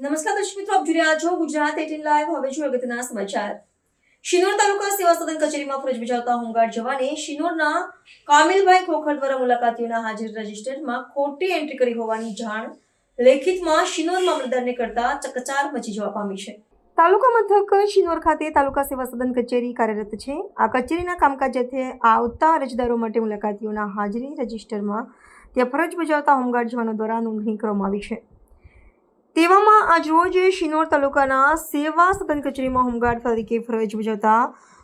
આપ જોઈ રહ્યા છો ગુજરાત એટીન લાઈવ હવે જોઈએ અગત્યના સમાચાર. શિનોર તાલુકા સેવા સદન કચેરીમાં ફરજ બજાવતા હોમગાર્ડ જવાને શિનોરના કામિલભાઈ ખોખર દ્વારા મુલાકાતીઓના હાજર રજિસ્ટરમાં ખોટી એન્ટ્રી કરી હોવાની જાણ લેખિતમાં શિનોર મામલતદારને કરતા ચકચાર મચી જવા પામી છે. તાલુકા મથક શિનોર ખાતે તાલુકા સેવા સદન કચેરી કાર્યરત છે. આ કચેરીના કામકાજ અર્થે આવતા અરજદારો માટે મુલાકાતીઓના હાજરી રજિસ્ટરમાં ત્યાં ફરજ બજાવતા હોમગાર્ડ જવાનો દ્વારા નોંધણી કરવામાં આવી છે. તેવામાં આજરોજ શિનોર તાલુકાના સેવા સદન કચેરીમાં હોમગાર્ડ તરીકે ફરજ બજાવતા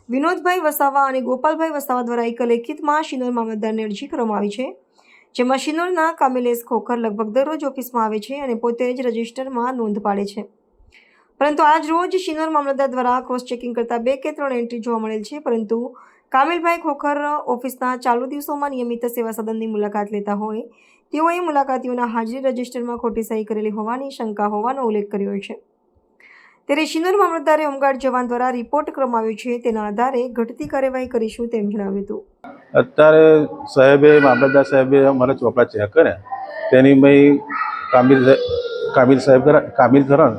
વિનોદભાઈ વસાવા અને ગોપાલભાઈ વસાવા દ્વારા એક લેખિતમાં શિનોર મામલતદારને અરજી કરવામાં આવી છે. જેમાં શિનોરના કામિલેશ ખોખર લગભગ દરરોજ ઓફિસમાં આવે છે અને પોતે જ રજિસ્ટરમાં નોંધ પાડે છે. પરંતુ આજ રોજ શિનોર મામલતદાર દ્વારા ક્રોસ ચેકિંગ કરતા બે કે ત્રણ એન્ટ્રી જોવા મળેલ છે, પરંતુ કામિલભાઈ ખોખર ઓફિસના ચાલુ દિવસોમાં નિયમિત સેવા સદનની મુલાકાત લેતા હોય તેઓએ મુલાકાતીઓના હાજરી રજિસ્ટરમાં ખોટી સહી કરેલી હોવાની શંકા હોવાનો ઉલ્લેખ કર્યો છે. ત્યારે શિનોર મામલતદારે હોમગાર્ડ જવાન દ્વારા રિપોર્ટ કરવામાં છે, તેના આધારે ઘટતી કાર્યવાહી કરીશું તેમ જણાવ્યું હતું. અત્યારે સાહેબે, મામલતદાર સાહેબે અમારા ચોપડા ચેક કર્યા. તેની મેં કામિલ કામિલ સાહેબ કામિલ ધરણ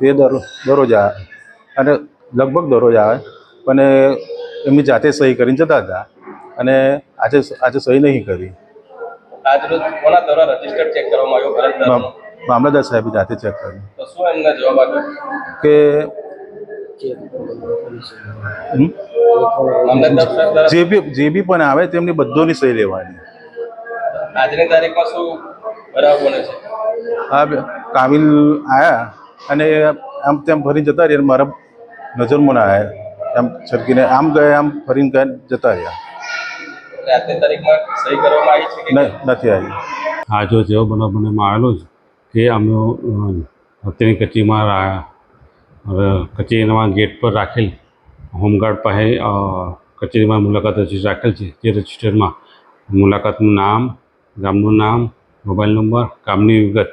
તે દર, દરરોજ આવે. અને લગભગ દરરોજ આવે. પણ એમની જાતે સહી કરીને જતા હતા. અને આજે આજે સહી નહીં કરી. મામલતદાર સાહેબે જાતે ચેક કરી તો શું એમને જવાબ આપ્યો? કે જે બી જે બી પણ આવે તેમની બધોની સહી લેવાની. આજની તારીખમાં શું બરાબર છે? આ કામિલ આયા અને આમ તેમ ફરીને જતા રહ્યા મારા નજરમાં ના આવ્યા આમ છરકીને આમ ગયા આમ ફરીને ગયા જતા રહ્યા. નથી આવી. આ જો જેવો બનાવ બનવામાં આવેલો છે કે અમે અત્યારની કચેરીમાં કચેરીના ગેટ પર રાખેલ હોમગાર્ડ પાસે કચેરીમાં મુલાકાત રજિસ્ટર રાખેલ છે. તે રજિસ્ટરમાં મુલાકાતનું નામ ગામનું નામ મોબાઈલ નંબર કામની વિગત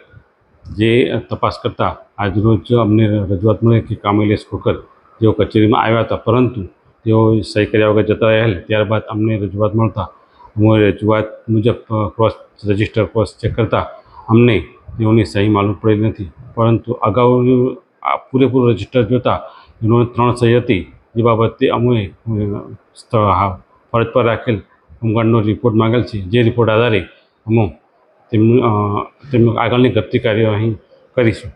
જે તપાસ કરતાં આજરોજ અમને રજૂઆત મળે કે કામિલેશ ખોખર જેઓ કચેરીમાં આવ્યા હતા પરંતુ તેઓ સહી કર્યા વગર જતા રહેલ ત્યારબાદ અમને રજૂઆત મળતા અમે રજૂઆત મુજબ ક્રોસ રજિસ્ટર ક્રોસ ચેક કરતાં અમને તેઓની સહી માલુમ પડી નથી. પરંતુ અગાઉ પૂરેપૂરું રજિસ્ટર જોતાં એનો ત્રણ સહી હતી. જે બાબતે અમે હા, ફરજ પર રાખેલ હોમગાર્ડનો રિપોર્ટ માંગેલ છે. જે રિપોર્ટ આધારે અમે તેમનું તેમનું આગળની ગતિ કાર્યવાહી કરીશું.